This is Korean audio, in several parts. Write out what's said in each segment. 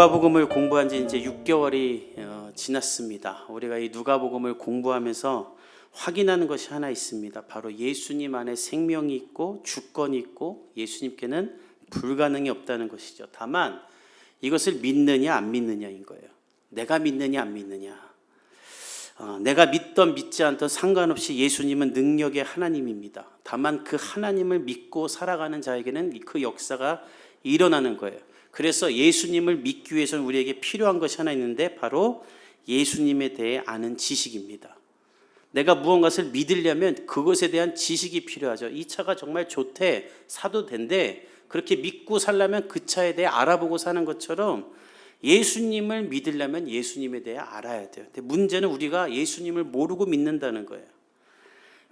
누가복음을 공부한 지 이제 6개월이 어, 지났습니다. 우리가 이 누가복음을 공부하면서 확인하는 것이 하나 있습니다. 바로 예수님 안에 생명이 있고 주권이 있고 예수님께는 불가능이 없다는 것이죠. 다만 이것을 믿느냐 안 믿느냐인 거예요. 내가 믿느냐 안 믿느냐. 어, 내가 믿던 믿지 않던 상관없이 예수님은 능력의 하나님입니다. 다만 그 하나님을 믿고 살아가는 자에게는 그 역사가 일어나는 거예요. 그래서 예수님을 믿기 위해서는 우리에게 필요한 것이 하나 있는데 바로 예수님에 대해 아는 지식입니다. 내가 무언가를 믿으려면 그것에 대한 지식이 필요하죠. 이 차가 정말 좋대, 사도 된대. 그렇게 믿고 살려면 그 차에 대해 알아보고 사는 것처럼 예수님을 믿으려면 예수님에 대해 알아야 돼요. 근데 문제는 우리가 예수님을 모르고 믿는다는 거예요.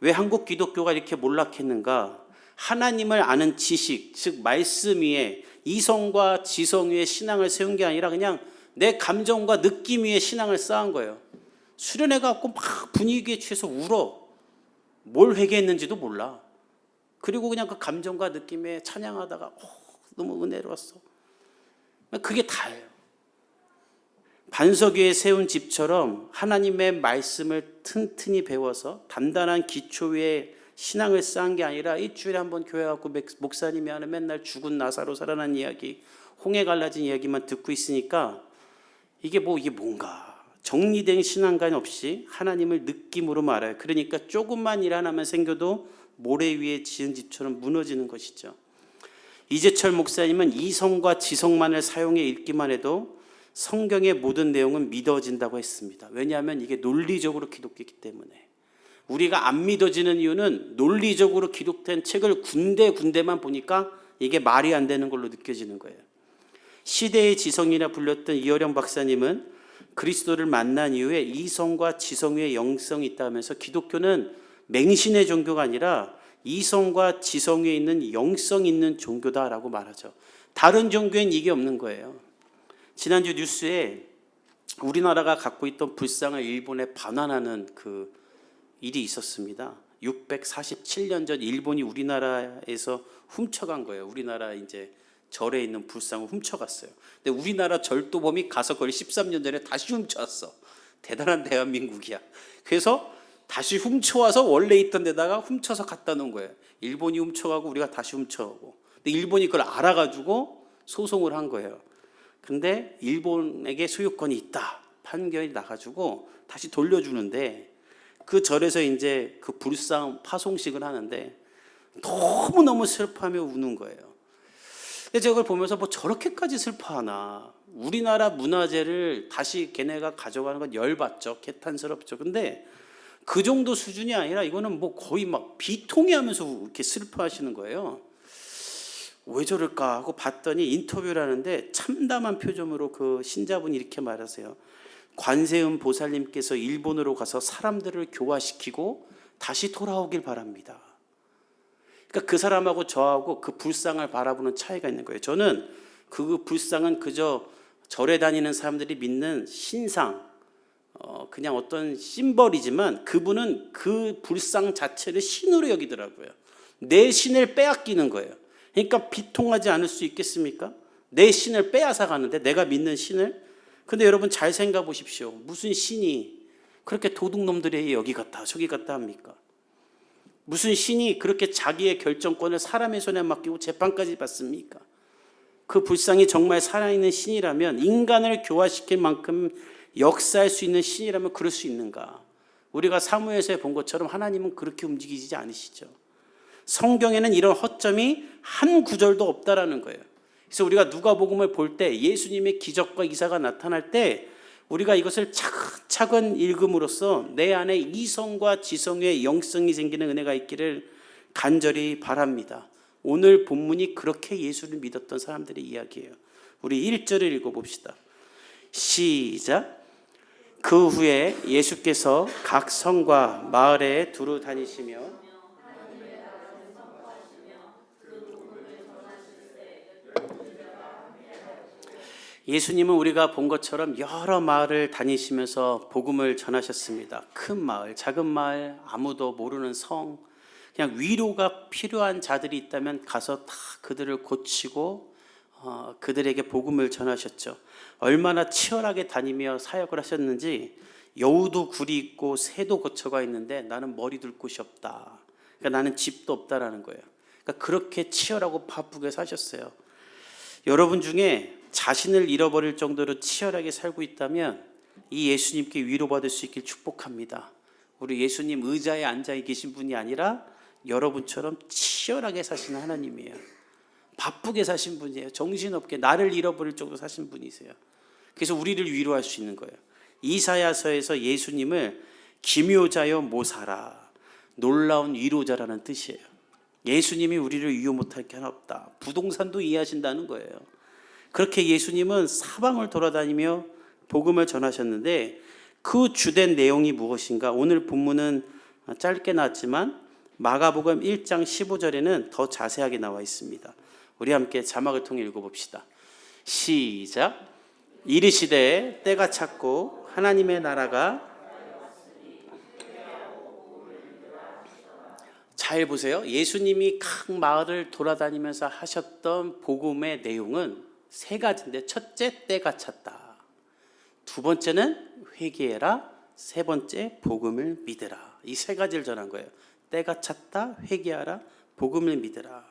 왜 한국 기독교가 이렇게 몰락했는가? 하나님을 아는 지식, 즉 말씀 위에 이성과 지성 위에 신앙을 세운 게 아니라 그냥 내 감정과 느낌 위에 신앙을 쌓은 거예요. 수련회 갖고 막 분위기에 취해서 울어. 뭘 회개했는지도 몰라. 그리고 그냥 그 감정과 느낌에 찬양하다가 어, 너무 은혜로웠어. 그게 다예요. 반석 위에 세운 집처럼 하나님의 말씀을 튼튼히 배워서 단단한 기초 위에 신앙을 쌓은 게 아니라 일주일에 한 번 교회 가고 목사님이 하는 맨날 죽은 나사로 살아난 이야기, 홍해 갈라진 이야기만 듣고 있으니까 이게 뭐 이게 뭔가 정리된 신앙관 없이 하나님을 느낌으로 알아요. 그러니까 조금만 일 하나만 생겨도 모래 위에 지은 집처럼 무너지는 것이죠. 이재철 목사님은 이성과 지성만을 사용해 읽기만 해도 성경의 모든 내용은 믿어진다고 했습니다. 왜냐하면 이게 논리적으로 기록됐기 때문에. 우리가 안 믿어지는 이유는 논리적으로 기록된 책을 군데군데만 보니까 이게 말이 안 되는 걸로 느껴지는 거예요. 시대의 지성이라 불렸던 이어령 박사님은 그리스도를 만난 이후에 이성과 지성 위에 영성이 있다면서 기독교는 맹신의 종교가 아니라 이성과 지성 위에 있는 영성 있는 종교다라고 말하죠. 다른 종교엔 이게 없는 거예요. 지난주 뉴스에 우리나라가 갖고 있던 불상을 일본에 반환하는 그 일이 있었습니다. 647년 전 일본이 우리나라에서 훔쳐간 거예요. 우리나라 이제 절에 있는 불상을 훔쳐갔어요. 근데 우리나라 절도범이 가서 거의 13년 전에 다시 훔쳐왔어. 대단한 대한민국이야. 그래서 다시 훔쳐와서 원래 있던 데다가 훔쳐서 갖다 놓은 거예요. 일본이 훔쳐가고 우리가 다시 훔쳐가고. 근데 일본이 그걸 알아가지고 소송을 한 거예요. 근데 일본에게 소유권이 있다. 판결이 나가지고 다시 돌려주는데 그 절에서 이제 그 불상 파송식을 하는데 너무너무 슬퍼하며 우는 거예요. 근데 제가 그걸 보면서 뭐 저렇게까지 슬퍼하나. 우리나라 문화재를 다시 걔네가 가져가는 건 열받죠. 개탄스럽죠. 근데 그 정도 수준이 아니라 이거는 뭐 거의 막 비통해 하면서 이렇게 슬퍼하시는 거예요. 왜 저럴까 하고 봤더니 인터뷰를 하는데 참담한 표정으로 그 신자분이 이렇게 말하세요. 관세음 보살님께서 일본으로 가서 사람들을 교화시키고 다시 돌아오길 바랍니다. 그러니까 그 사람하고 저하고 그 불상을 바라보는 차이가 있는 거예요. 저는 그 불상은 그저 절에 다니는 사람들이 믿는 신상, 어, 그냥 어떤 심벌이지만 그분은 그 불상 자체를 신으로 여기더라고요. 내 신을 빼앗기는 거예요. 그러니까 비통하지 않을 수 있겠습니까? 내 신을 빼앗아 가는데 내가 믿는 신을 근데 여러분 잘 생각해 보십시오. 무슨 신이 그렇게 도둑놈들이 여기 갔다 저기 갔다 합니까? 무슨 신이 그렇게 자기의 결정권을 사람의 손에 맡기고 재판까지 받습니까? 그 불상이 정말 살아있는 신이라면 인간을 교화시킬 만큼 역사할 수 있는 신이라면 그럴 수 있는가? 우리가 사무에서 본 것처럼 하나님은 그렇게 움직이지 않으시죠. 성경에는 이런 허점이 한 구절도 없다라는 거예요. 그래서 우리가 누가복음을 볼 때 예수님의 기적과 이사가 나타날 때 우리가 이것을 차근차근 읽음으로써 내 안에 이성과 지성의 영성이 생기는 은혜가 있기를 간절히 바랍니다. 오늘 본문이 그렇게 예수를 믿었던 사람들의 이야기예요. 우리 1절을 읽어봅시다. 시작. 그 후에 예수께서 각 성과 마을에 두루 다니시며 예수님은 우리가 본 것처럼 여러 마을을 다니시면서 복음을 전하셨습니다. 큰 마을, 작은 마을, 아무도 모르는 성, 그냥 위로가 필요한 자들이 있다면 가서 다 그들을 고치고 어, 그들에게 복음을 전하셨죠. 얼마나 치열하게 다니며 사역을 하셨는지 여우도 굴이 있고 새도 거처가 있는데 나는 머리 둘 곳이 없다. 그러니까 나는 집도 없다라는 거예요. 그러니까 그렇게 치열하고 바쁘게 사셨어요. 여러분 중에 자신을 잃어버릴 정도로 치열하게 살고 있다면 이 예수님께 위로받을 수 있길 축복합니다. 우리 예수님 의자에 앉아 계신 분이 아니라 여러분처럼 치열하게 사시는 하나님이에요. 바쁘게 사신 분이에요. 정신없게 나를 잃어버릴 정도 사신 분이세요. 그래서 우리를 위로할 수 있는 거예요. 이사야서에서 예수님을 기묘자여 모사라 놀라운 위로자라는 뜻이에요. 예수님이 우리를 위로 못할 게 하나 없다. 부동산도 이해하신다는 거예요. 그렇게 예수님은 사방을 돌아다니며 복음을 전하셨는데 그 주된 내용이 무엇인가? 오늘 본문은 짧게 나왔지만 마가복음 1장 15절에는 더 자세하게 나와 있습니다. 우리 함께 자막을 통해 읽어봅시다. 시작. 이르시되 때가 찼고 하나님의 나라가 잘 보세요. 예수님이 각 마을을 돌아다니면서 하셨던 복음의 내용은 세 가지인데 첫째 때가 찼다. 두 번째는 회개해라. 세 번째 복음을 믿으라. 이 세 가지를 전한 거예요. 때가 찼다, 회개하라, 복음을 믿으라.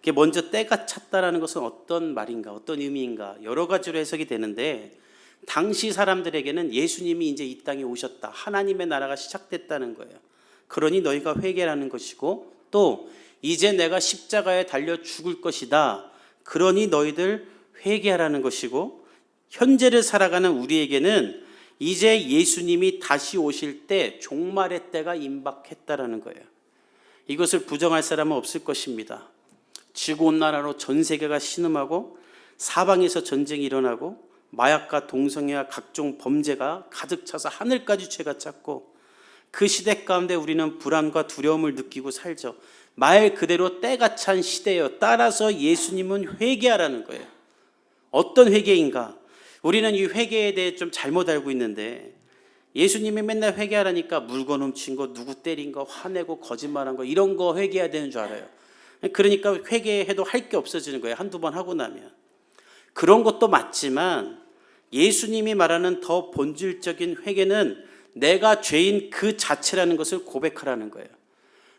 이게 먼저 때가 찼다라는 것은 어떤 말인가, 어떤 의미인가 여러 가지로 해석이 되는데 당시 사람들에게는 예수님이 이제 이 땅에 오셨다, 하나님의 나라가 시작됐다는 거예요. 그러니 너희가 회개라는 것이고 또 이제 내가 십자가에 달려 죽을 것이다. 그러니 너희들 회개하라는 것이고 현재를 살아가는 우리에게는 이제 예수님이 다시 오실 때 종말의 때가 임박했다라는 거예요. 이것을 부정할 사람은 없을 것입니다. 지구 온난화로 전 세계가 신음하고 사방에서 전쟁이 일어나고 마약과 동성애와 각종 범죄가 가득 차서 하늘까지 죄가 찼고 그 시대 가운데 우리는 불안과 두려움을 느끼고 살죠. 말 그대로 때가 찬 시대예요. 따라서 예수님은 회개하라는 거예요. 어떤 회개인가? 우리는 이 회개에 대해 좀 잘못 알고 있는데 예수님이 맨날 회개하라니까 물건 훔친 거, 누구 때린 거, 화내고 거짓말한 거 이런 거 회개해야 되는 줄 알아요. 그러니까 회개해도 할 게 없어지는 거예요. 한두 번 하고 나면. 그런 것도 맞지만 예수님이 말하는 더 본질적인 회개는 내가 죄인 그 자체라는 것을 고백하라는 거예요.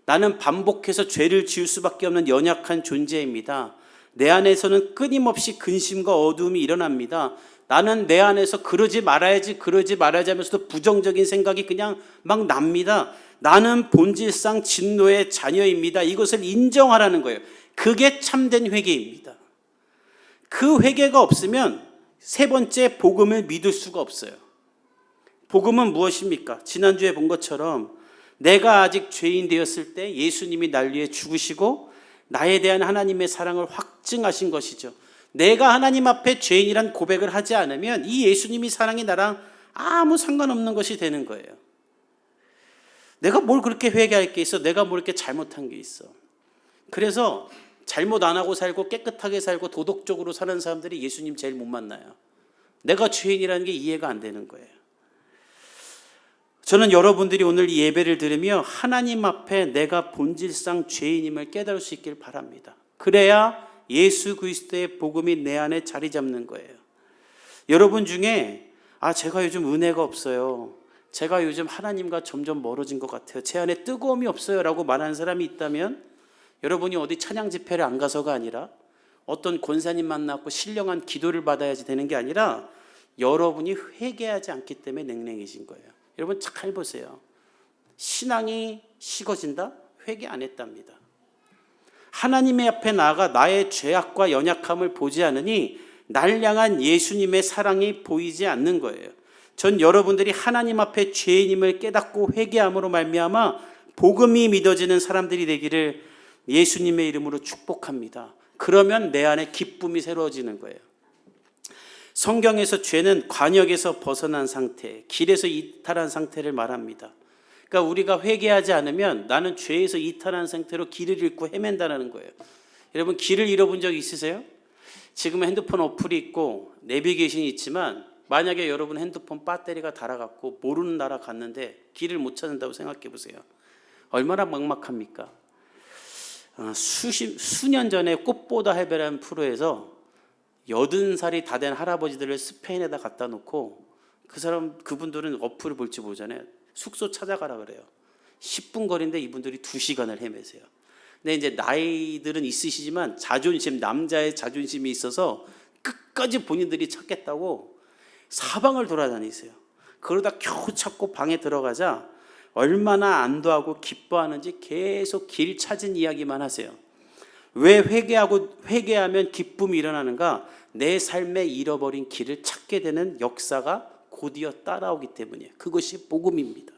나는 반복해서 죄를 지을 수밖에 없는 연약한 존재입니다. 내 안에서는 끊임없이 근심과 어두움이 일어납니다. 나는 내 안에서 그러지 말아야지, 그러지 말아야지 하면서도 부정적인 생각이 그냥 막 납니다. 나는 본질상 진노의 자녀입니다. 이것을 인정하라는 거예요. 그게 참된 회개입니다. 그 회개가 없으면 세 번째 복음을 믿을 수가 없어요. 복음은 무엇입니까? 지난주에 본 것처럼 내가 아직 죄인 되었을 때 예수님이 날 위해 죽으시고 나에 대한 하나님의 사랑을 확증하신 것이죠. 내가 하나님 앞에 죄인이란 고백을 하지 않으면 이 예수님이 사랑이 나랑 아무 상관없는 것이 되는 거예요. 내가 뭘 그렇게 회개할 게 있어? 내가 뭘 이렇게 잘못한 게 있어? 그래서 잘못 안 하고 살고 깨끗하게 살고 도덕적으로 사는 사람들이 예수님 제일 못 만나요. 내가 죄인이라는 게 이해가 안 되는 거예요. 저는 여러분들이 오늘 이 예배를 들으며 하나님 앞에 내가 본질상 죄인임을 깨달을 수 있길 바랍니다. 그래야 예수 그리스도의 복음이 내 안에 자리 잡는 거예요. 여러분 중에 아 제가 요즘 은혜가 없어요. 제가 요즘 하나님과 점점 멀어진 것 같아요. 제 안에 뜨거움이 없어요라고 말하는 사람이 있다면 여러분이 어디 찬양 집회를 안 가서가 아니라 어떤 권사님 만나고 신령한 기도를 받아야지 되는 게 아니라 여러분이 회개하지 않기 때문에 냉랭해진 거예요. 여러분 잘 보세요. 신앙이 식어진다? 회개 안 했답니다. 하나님의 앞에 나아가 나의 죄악과 연약함을 보지 않으니 날 향한 예수님의 사랑이 보이지 않는 거예요. 전 여러분들이 하나님 앞에 죄인임을 깨닫고 회개함으로 말미암아 복음이 믿어지는 사람들이 되기를 예수님의 이름으로 축복합니다. 그러면 내 안에 기쁨이 새로워지는 거예요. 성경에서 죄는 관역에서 벗어난 상태, 길에서 이탈한 상태를 말합니다. 그러니까 우리가 회개하지 않으면 나는 죄에서 이탈한 상태로 길을 잃고 헤맨다는 거예요. 여러분 길을 잃어본 적 있으세요? 지금 핸드폰 어플이 있고 내비게이션이 있지만 만약에 여러분 핸드폰 배터리가 닳아갖고 모르는 나라 갔는데 길을 못 찾는다고 생각해 보세요. 얼마나 막막합니까? 어, 수십 수년 전에 꽃보다 해배라는 프로에서 여든 살이 다 된 할아버지들을 스페인에다 갖다 놓고 그 사람 그분들은 어플을 볼지 모르잖아요. 숙소 찾아가라 그래요. 10분 거리인데 이분들이 2시간을 헤매세요. 근데 이제 나이들은 있으시지만 자존심 남자의 자존심이 있어서 끝까지 본인들이 찾겠다고 사방을 돌아다니세요. 그러다 겨우 찾고 방에 들어가자 얼마나 안도하고 기뻐하는지 계속 길 찾은 이야기만 하세요. 왜 회개하고 회개하면 기쁨이 일어나는가? 내 삶에 잃어버린 길을 찾게 되는 역사가 곧이어 따라오기 때문이에요. 그것이 복음입니다.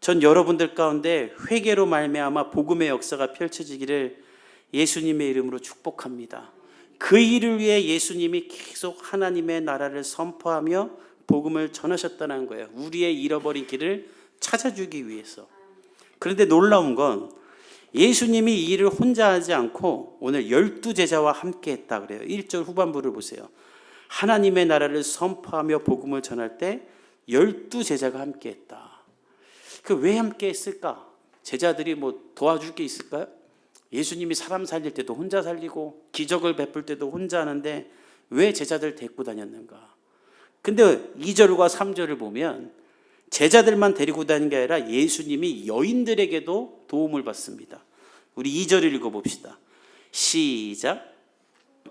전 여러분들 가운데 회개로 말미암아 복음의 역사가 펼쳐지기를 예수님의 이름으로 축복합니다. 그 일을 위해 예수님이 계속 하나님의 나라를 선포하며 복음을 전하셨다는 거예요. 우리의 잃어버린 길을 찾아주기 위해서. 그런데 놀라운 건 예수님이 이 일을 혼자 하지 않고 오늘 열두 제자와 함께 했다 그래요. 1절 후반부를 보세요. 하나님의 나라를 선포하며 복음을 전할 때 열두 제자가 함께 했다. 그 왜 함께 했을까? 제자들이 뭐 도와줄 게 있을까요? 예수님이 사람 살릴 때도 혼자 살리고 기적을 베풀 때도 혼자 하는데 왜 제자들 데리고 다녔는가? 근데 2절과 3절을 보면 제자들만 데리고 다니는 게 아니라 예수님이 여인들에게도 도움을 받습니다. 우리 2절 읽어 봅시다. 시작.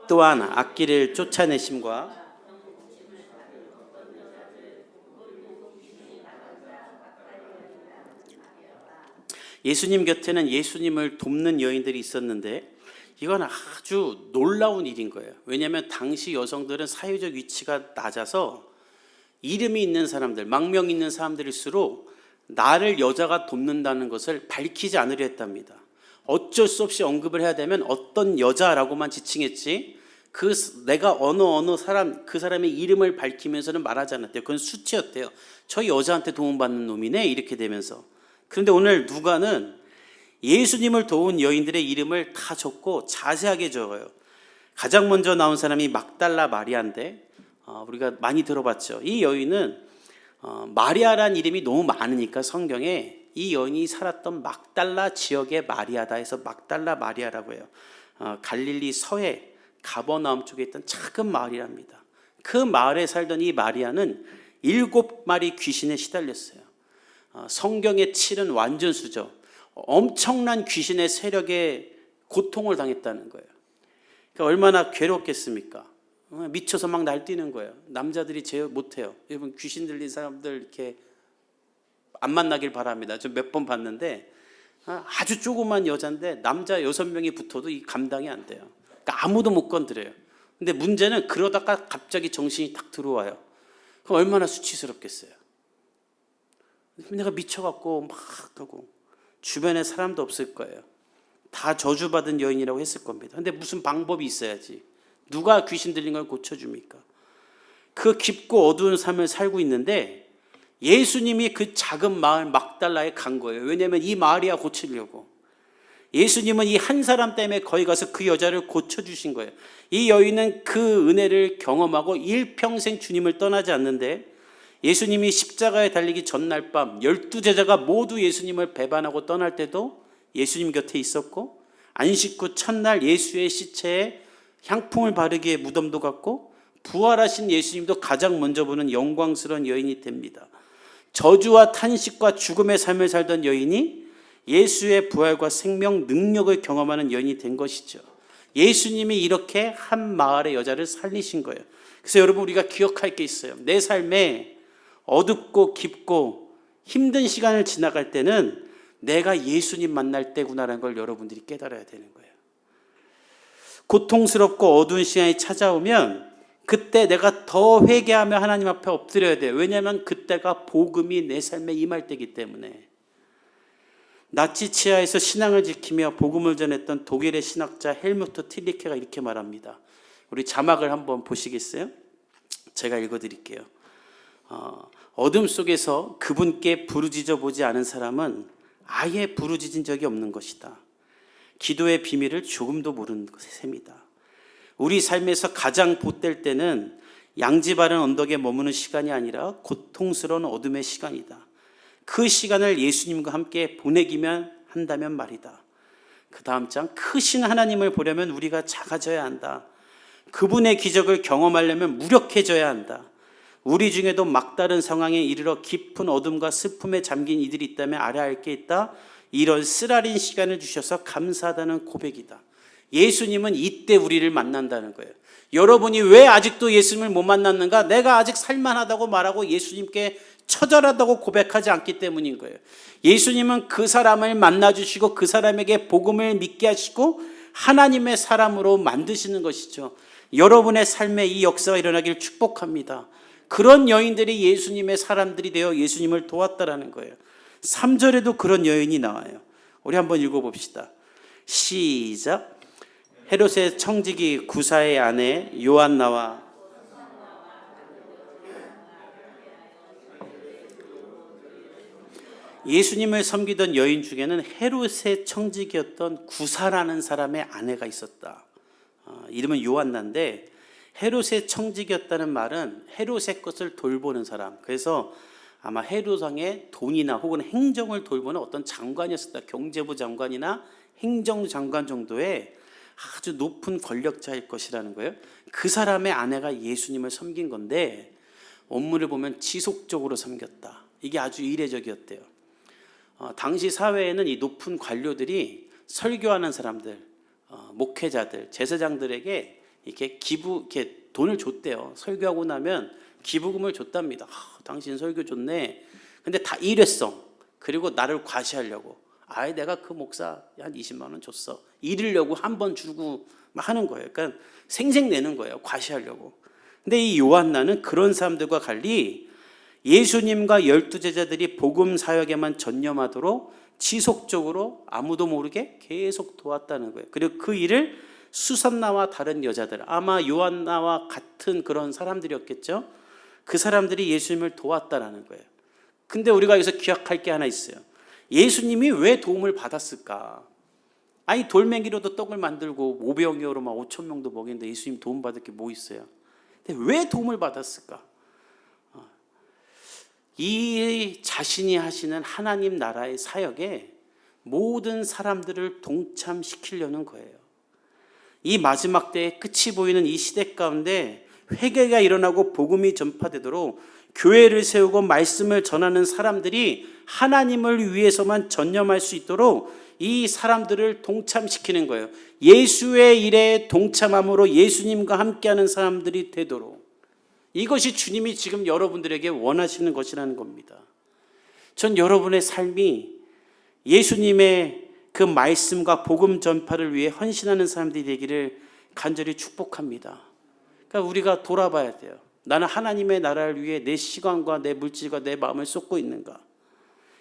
또한 악기를 쫓아내심과 예수님 곁에는 예수님을 돕는 여인들이 있었는데 이건 아주 놀라운 일인 거예요. 왜냐하면 당시 여성들은 사회적 위치가 낮아서 이름이 있는 사람들, 망명 있는 사람들일수록 나를 여자가 돕는다는 것을 밝히지 않으려 했답니다. 어쩔 수 없이 언급을 해야 되면 어떤 여자라고만 지칭했지 그 내가 어느 어느 사람 그 사람의 이름을 밝히면서는 말하지 않았대요. 그건 수치였대요. 저 여자한테 도움받는 놈이네 이렇게 되면서 그런데 오늘 누가는 예수님을 도운 여인들의 이름을 다 적고 자세하게 적어요. 가장 먼저 나온 사람이 막달라 마리아인데 어, 우리가 많이 들어봤죠. 이 여인은 어, 마리아란 이름이 너무 많으니까 성경에 이 여인이 살았던 막달라 지역의 마리아다 해서 막달라 마리아라고 해요. 어, 갈릴리 서해 가버나움 쪽에 있던 작은 마을이랍니다. 그 마을에 살던 이 마리아는 일곱 마리 귀신에 시달렸어요. 어, 성경에 치른 완전수죠. 엄청난 귀신의 세력에 고통을 당했다는 거예요. 그러니까 얼마나 괴롭겠습니까? 어, 미쳐서 막 날뛰는 거예요. 남자들이 제어 못해요. 여러분 귀신 들린 사람들 이렇게 안 만나길 바랍니다. 저 몇 번 봤는데 아, 아주 조그만 여자인데 남자 여섯 명이 붙어도 이 감당이 안 돼요. 그러니까 아무도 못 건드려요. 근데 문제는 그러다가 갑자기 정신이 딱 들어와요. 그럼 얼마나 수치스럽겠어요. 내가 미쳐갖고 막 하고 주변에 사람도 없을 거예요. 다 저주받은 여인이라고 했을 겁니다. 근데 무슨 방법이 있어야지. 누가 귀신 들린 걸 고쳐줍니까? 그 깊고 어두운 삶을 살고 있는데 예수님이 그 작은 마을 막달라에 간 거예요. 왜냐하면 이 마을이야 고치려고. 예수님은 이 한 사람 때문에 거기 가서 그 여자를 고쳐주신 거예요. 이 여인은 그 은혜를 경험하고 일평생 주님을 떠나지 않는데 예수님이 십자가에 달리기 전날 밤 열두 제자가 모두 예수님을 배반하고 떠날 때도 예수님 곁에 있었고 안식 후 첫날 예수의 시체에 향품을 바르기에 무덤도 갔고 부활하신 예수님도 가장 먼저 보는 영광스러운 여인이 됩니다. 저주와 탄식과 죽음의 삶을 살던 여인이 예수의 부활과 생명 능력을 경험하는 여인이 된 것이죠. 예수님이 이렇게 한 마을의 여자를 살리신 거예요. 그래서 여러분 우리가 기억할 게 있어요. 내 삶에 어둡고 깊고 힘든 시간을 지나갈 때는 내가 예수님 만날 때구나라는 걸 여러분들이 깨달아야 되는 거예요. 고통스럽고 어두운 시간이 찾아오면 그때 내가 더 회개하며 하나님 앞에 엎드려야 돼요. 왜냐하면 그때가 복음이 내 삶에 임할 때이기 때문에. 나치 치하에서 신앙을 지키며 복음을 전했던 독일의 신학자 헬무트 틸리케가 이렇게 말합니다. 우리 자막을 한번 보시겠어요? 제가 읽어드릴게요. 어, 어둠 속에서 그분께 부르짖어 보지 않은 사람은 아예 부르짖은 적이 없는 것이다. 기도의 비밀을 조금도 모르는 셈이다. 우리 삶에서 가장 보탤 때는 양지 바른 언덕에 머무는 시간이 아니라 고통스러운 어둠의 시간이다. 그 시간을 예수님과 함께 보내기만 한다면 말이다. 그 다음 장 크신 하나님을 보려면 우리가 작아져야 한다. 그분의 기적을 경험하려면 무력해져야 한다. 우리 중에도 막다른 상황에 이르러 깊은 어둠과 슬픔에 잠긴 이들이 있다면 알아야 할 게 있다. 이런 쓰라린 시간을 주셔서 감사하다는 고백이다. 예수님은 이때 우리를 만난다는 거예요. 여러분이 왜 아직도 예수님을 못 만났는가? 내가 아직 살만하다고 말하고 예수님께 처절하다고 고백하지 않기 때문인 거예요. 예수님은 그 사람을 만나주시고 그 사람에게 복음을 믿게 하시고 하나님의 사람으로 만드시는 것이죠. 여러분의 삶에 이 역사가 일어나길 축복합니다. 그런 여인들이 예수님의 사람들이 되어 예수님을 도왔다라는 거예요. 3절에도 그런 여인이 나와요. 우리 한번 읽어봅시다. 시작. 헤롯의 청지기 구사의 아내 요한나와 예수님을 섬기던 여인 중에는 헤롯의 청지기였던 구사라는 사람의 아내가 있었다. 어, 이름은 요한나인데 헤롯의 청지기였다는 말은 헤롯의 것을 돌보는 사람. 그래서 아마 왕의 돈이나 혹은 행정을 돌보는 어떤 장관이었었다. 경제부 장관이나 행정장관 정도의 아주 높은 권력자일 것이라는 거예요. 그 사람의 아내가 예수님을 섬긴 건데 원문을 보면 지속적으로 섬겼다. 이게 아주 이례적이었대요. 어, 당시 사회에는 이 높은 관료들이 설교하는 사람들, 어, 목회자들, 제사장들에게 이렇게 기부, 이렇게 돈을 줬대요. 설교하고 나면 기부금을 줬답니다. 아, 당신 설교 좋네. 근데 다 일회성. 그리고 나를 과시하려고. 아예 내가 그 목사 한 20만 원 줬어. 이르려고 한 번 주고 막 하는 거예요. 그러니까 생색 내는 거예요. 과시하려고. 근데 이 요한나는 그런 사람들과 달리 예수님과 열두 제자들이 복음 사역에만 전념하도록 지속적으로 아무도 모르게 계속 도왔다는 거예요. 그리고 그 일을 수산나와 다른 여자들, 아마 요한나와 같은 그런 사람들이었겠죠. 그 사람들이 예수님을 도왔다라는 거예요. 근데 우리가 여기서 기억할 게 하나 있어요. 예수님이 왜 도움을 받았을까? 아니 돌멩이로도 떡을 만들고 500여로 막 5천 명도 먹였는데 예수님 도움 받을 게 뭐 있어요? 근데 왜 도움을 받았을까? 어. 이 자신이 하시는 하나님 나라의 사역에 모든 사람들을 동참시키려는 거예요. 이 마지막 때의 끝이 보이는 이 시대 가운데 회개가 일어나고 복음이 전파되도록 교회를 세우고 말씀을 전하는 사람들이 하나님을 위해서만 전념할 수 있도록 이 사람들을 동참시키는 거예요. 예수의 일에 동참함으로 예수님과 함께하는 사람들이 되도록 이것이 주님이 지금 여러분들에게 원하시는 것이라는 겁니다. 전 여러분의 삶이 예수님의 그 말씀과 복음 전파를 위해 헌신하는 사람들이 되기를 간절히 축복합니다. 그러니까 우리가 돌아봐야 돼요. 나는 하나님의 나라를 위해 내 시간과 내 물질과 내 마음을 쏟고 있는가?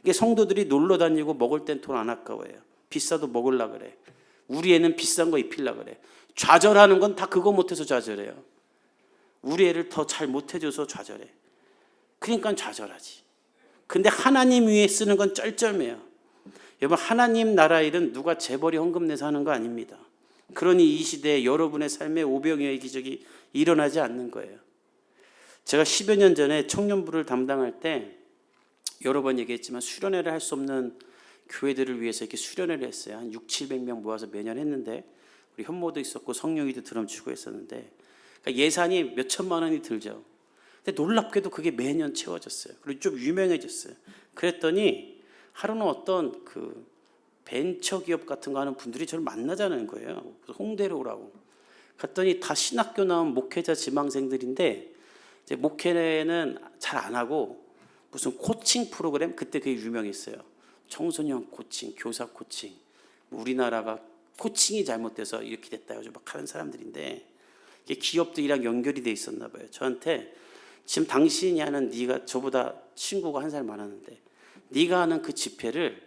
이게 성도들이 놀러 다니고 먹을 땐 돈 안 아까워요. 비싸도 먹을라 그래. 우리 애는 비싼 거 입힐라 그래. 좌절하는 건 다 그거 못해서 좌절해요. 우리 애를 더 잘 못해줘서 좌절해. 그러니까 좌절하지. 근데 하나님 위에 쓰는 건 쩔쩔매요. 여러분 하나님 나라 일은 누가 재벌이 헌금 내서 하는 거 아닙니다. 그러니 이 시대에 여러분의 삶에 오병이어의 기적이 일어나지 않는 거예요. 제가 10여 년 전에 청년부를 담당할 때 여러 번 얘기했지만 수련회를 할 수 없는 교회들을 위해서 이렇게 수련회를 했어요. 한 6, 700명 모아서 매년 했는데 우리 현모도 있었고 성령이도 드럼 치고 했었는데 그러니까 예산이 몇 천만 원이 들죠. 근데 놀랍게도 그게 매년 채워졌어요. 그리고 좀 유명해졌어요. 그랬더니 하루는 어떤 그 벤처 기업 같은 거 하는 분들이 저를 만나자는 거예요. 홍대로 오라고. 갔더니 다 신학교 나온 목회자 지망생들인데 목회는 잘 안 하고 무슨 코칭 프로그램 그때 그게 유명했어요. 청소년 코칭, 교사 코칭. 뭐 우리나라가 코칭이 잘못돼서 이렇게 됐다 요즘 막 하는 사람들인데 이게 기업들이랑 연결이 돼 있었나 봐요. 저한테 지금 당신이 하는 네가 저보다 친구가 한 살 많았는데 네가 하는 그 집회를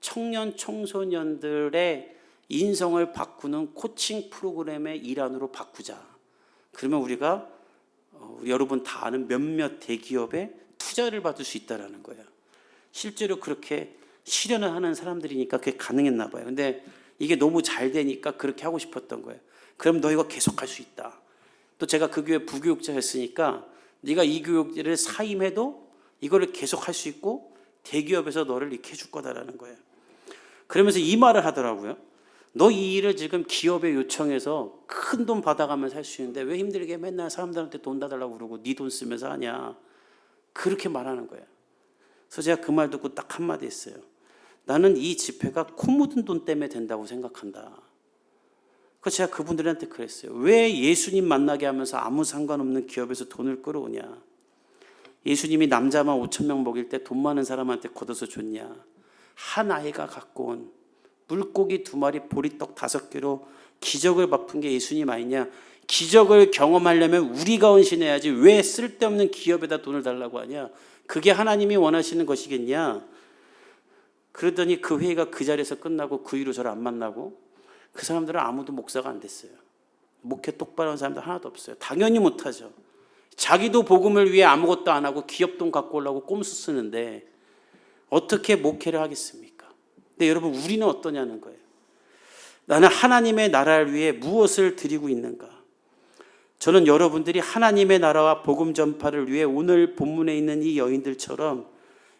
청년 청소년들의 인성을 바꾸는 코칭 프로그램의 일환으로 바꾸자. 그러면 우리가 어, 여러분 다 아는 몇몇 대기업에 투자를 받을 수 있다라는 거예요. 실제로 그렇게 실현을 하는 사람들이니까 그게 가능했나 봐요. 근데 이게 너무 잘 되니까 그렇게 하고 싶었던 거예요. 그럼 너 이거 계속 할 수 있다. 또 제가 그 교회 부교육자였으니까 네가 이 교육을 사임해도 이거를 계속 할 수 있고 대기업에서 너를 이렇게 해줄 거다라는 거예요. 그러면서 이 말을 하더라고요. 너 이 일을 지금 기업에 요청해서 큰 돈 받아가면서 할 수 있는데 왜 힘들게 맨날 사람들한테 돈다 달라고 그러고 네 돈 쓰면서 하냐. 그렇게 말하는 거예요. 그래서 제가 그 말 듣고 딱 한마디 했어요. 나는 이 집회가 코 묻은 돈 때문에 된다고 생각한다. 그 제가 그분들한테 그랬어요. 왜 예수님 만나게 하면서 아무 상관없는 기업에서 돈을 끌어오냐? 예수님이 남자만 5천 명 먹일 때 돈 많은 사람한테 걷어서 줬냐? 한 아이가 갖고 온 물고기 두 마리 보리떡 다섯 개로 기적을 베푼 게 예수님 아니냐? 기적을 경험하려면 우리가 헌신해야지 왜 쓸데없는 기업에다 돈을 달라고 하냐? 그게 하나님이 원하시는 것이겠냐? 그러더니 그 회의가 그 자리에서 끝나고 그 이후로 저를 안 만나고 그 사람들은 아무도 목사가 안 됐어요. 목회 똑바로 한 사람들 하나도 없어요. 당연히 못하죠. 자기도 복음을 위해 아무것도 안 하고 기업돈 갖고 오려고 꼼수 쓰는데 어떻게 목회를 하겠습니까? 근데 여러분 우리는 어떠냐는 거예요. 나는 하나님의 나라를 위해 무엇을 드리고 있는가? 저는 여러분들이 하나님의 나라와 복음 전파를 위해 오늘 본문에 있는 이 여인들처럼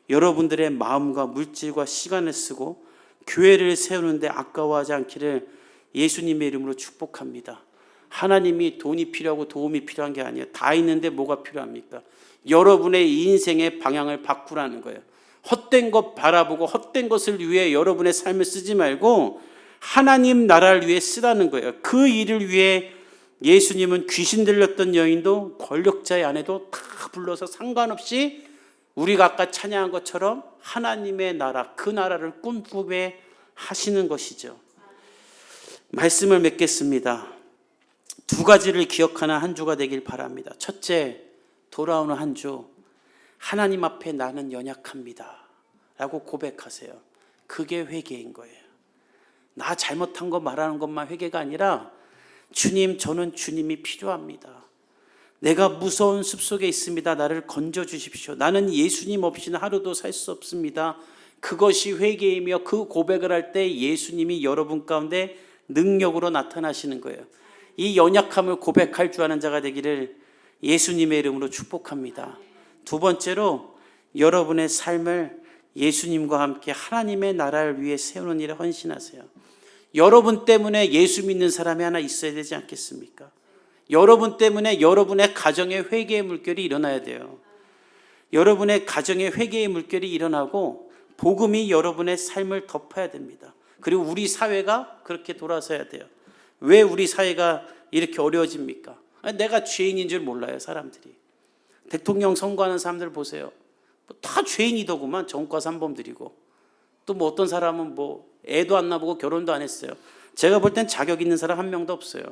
여러분들의 마음과 물질과 시간을 쓰고 교회를 세우는데 아까워하지 않기를 예수님의 이름으로 축복합니다. 하나님이 돈이 필요하고 도움이 필요한 게 아니에요. 다 있는데 뭐가 필요합니까? 여러분의 인생의 방향을 바꾸라는 거예요. 헛된 것 바라보고 헛된 것을 위해 여러분의 삶을 쓰지 말고 하나님 나라를 위해 쓰라는 거예요. 그 일을 위해 예수님은 귀신 들렸던 여인도 권력자의 아내도 다 불러서 상관없이 우리가 아까 찬양한 것처럼 하나님의 나라, 그 나라를 꿈꾸게 하시는 것이죠. 말씀을 맺겠습니다. 두 가지를 기억하는 한 주가 되길 바랍니다. 첫째, 돌아오는 한 주, 하나님 앞에 나는 연약합니다. 라고 고백하세요. 그게 회개인 거예요. 나 잘못한 거 말하는 것만 회개가 아니라 주님, 저는 주님이 필요합니다. 내가 무서운 숲속에 있습니다. 나를 건져 주십시오. 나는 예수님 없이는 하루도 살 수 없습니다. 그것이 회개이며 그 고백을 할 때 예수님이 여러분 가운데 능력으로 나타나시는 거예요. 이 연약함을 고백할 줄 아는 자가 되기를 예수님의 이름으로 축복합니다. 두 번째로 여러분의 삶을 예수님과 함께 하나님의 나라를 위해 세우는 일에 헌신하세요. 여러분 때문에 예수 믿는 사람이 하나 있어야 되지 않겠습니까? 여러분 때문에 여러분의 가정의 회개의 물결이 일어나야 돼요. 여러분의 가정의 회개의 물결이 일어나고 복음이 여러분의 삶을 덮어야 됩니다. 그리고 우리 사회가 그렇게 돌아서야 돼요. 왜 우리 사회가 이렇게 어려워집니까? 내가 죄인인 줄 몰라요, 사람들이. 대통령 선거하는 사람들 보세요. 뭐다 죄인이더구만, 정과 삼범들이고. 또 뭐 어떤 사람은 뭐 애도 안 나보고 결혼도 안 했어요. 제가 볼 땐 자격 있는 사람 한 명도 없어요.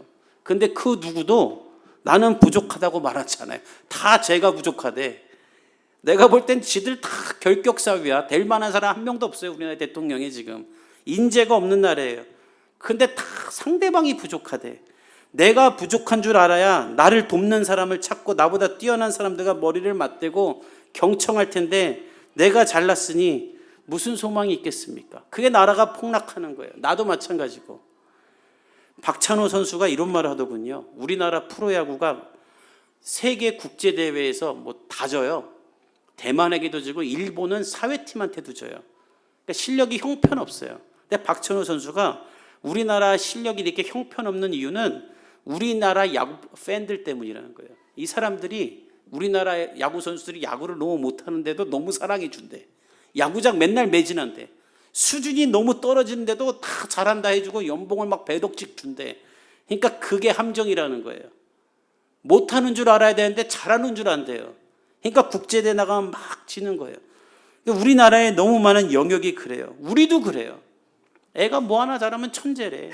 근데 그 누구도 나는 부족하다고 말하잖아요. 다 제가 부족하대. 내가 볼 땐 지들 다 결격사위야. 될 만한 사람 한 명도 없어요. 우리나라 대통령이 지금. 인재가 없는 나라예요. 근데 다 상대방이 부족하대. 내가 부족한 줄 알아야 나를 돕는 사람을 찾고 나보다 뛰어난 사람들과 머리를 맞대고 경청할 텐데 내가 잘났으니 무슨 소망이 있겠습니까? 그게 나라가 폭락하는 거예요. 나도 마찬가지고. 박찬호 선수가 이런 말을 하더군요. 우리나라 프로야구가 세계 국제 대회에서 뭐 다 져요. 대만에게도 지고 일본은 사회팀한테도 져요. 그러니까 실력이 형편없어요. 근데 박찬호 선수가 우리나라 실력이 이렇게 형편없는 이유는 우리나라 야구 팬들 때문이라는 거예요. 이 사람들이 우리나라 야구 선수들이 야구를 너무 못하는데도 너무 사랑해 준대. 야구장 맨날 매진한대. 수준이 너무 떨어지는데도 다 잘한다 해주고 연봉을 막 배덕씩 준대. 그러니까 그게 함정이라는 거예요. 못하는 줄 알아야 되는데 잘하는 줄 안돼요. 그러니까 국제대 나가면 막 지는 거예요. 우리나라에 너무 많은 영역이 그래요. 우리도 그래요. 애가 뭐 하나 잘하면 천재래.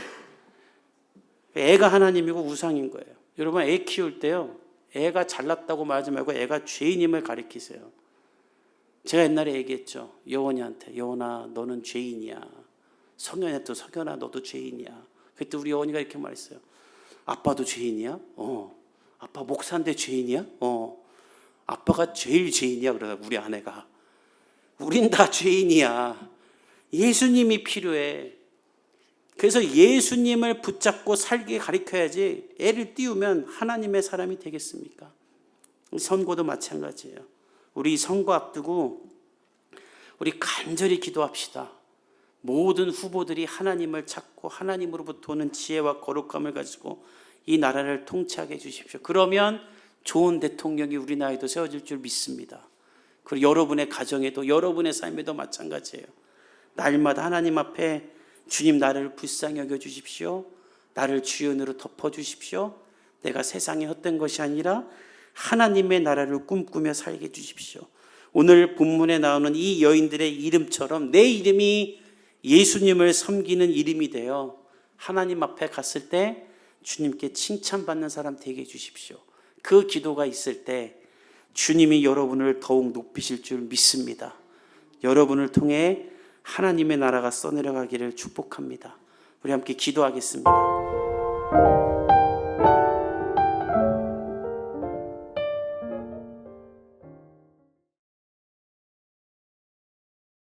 애가 하나님이고 우상인 거예요. 여러분 애 키울 때요. 애가 잘났다고 말하지 말고 애가 죄인임을 가리키세요. 제가 옛날에 얘기했죠. 여원이한테 여원아 너는 죄인이야. 성현한테 성현아 너도 죄인이야. 그때 우리 여원이가 이렇게 말했어요. 아빠도 죄인이야? 어. 아빠 목사인데 죄인이야? 어. 아빠가 제일 죄인이야 그러다 우리 아내가. 우린 다 죄인이야. 예수님이 필요해. 그래서 예수님을 붙잡고 살게 가르쳐야지 애를 띄우면 하나님의 사람이 되겠습니까? 선고도 마찬가지예요. 우리 선거 앞두고 우리 간절히 기도합시다. 모든 후보들이 하나님을 찾고 하나님으로부터 오는 지혜와 거룩함을 가지고 이 나라를 통치하게 해 주십시오. 그러면 좋은 대통령이 우리 나라에도 세워질 줄 믿습니다. 그리고 여러분의 가정에도 여러분의 삶에도 마찬가지예요. 날마다 하나님 앞에 주님 나를 불쌍히 여겨 주십시오. 나를 주연으로 덮어 주십시오. 내가 세상에 헛된 것이 아니라 하나님의 나라를 꿈꾸며 살게 해 주십시오. 오늘 본문에 나오는 이 여인들의 이름처럼 내 이름이 예수님을 섬기는 이름이 되어 하나님 앞에 갔을 때 주님께 칭찬받는 사람 되게 해 주십시오. 그 기도가 있을 때 주님이 여러분을 더욱 높이실 줄 믿습니다. 여러분을 통해 하나님의 나라가 써내려가기를 축복합니다. 우리 함께 기도하겠습니다.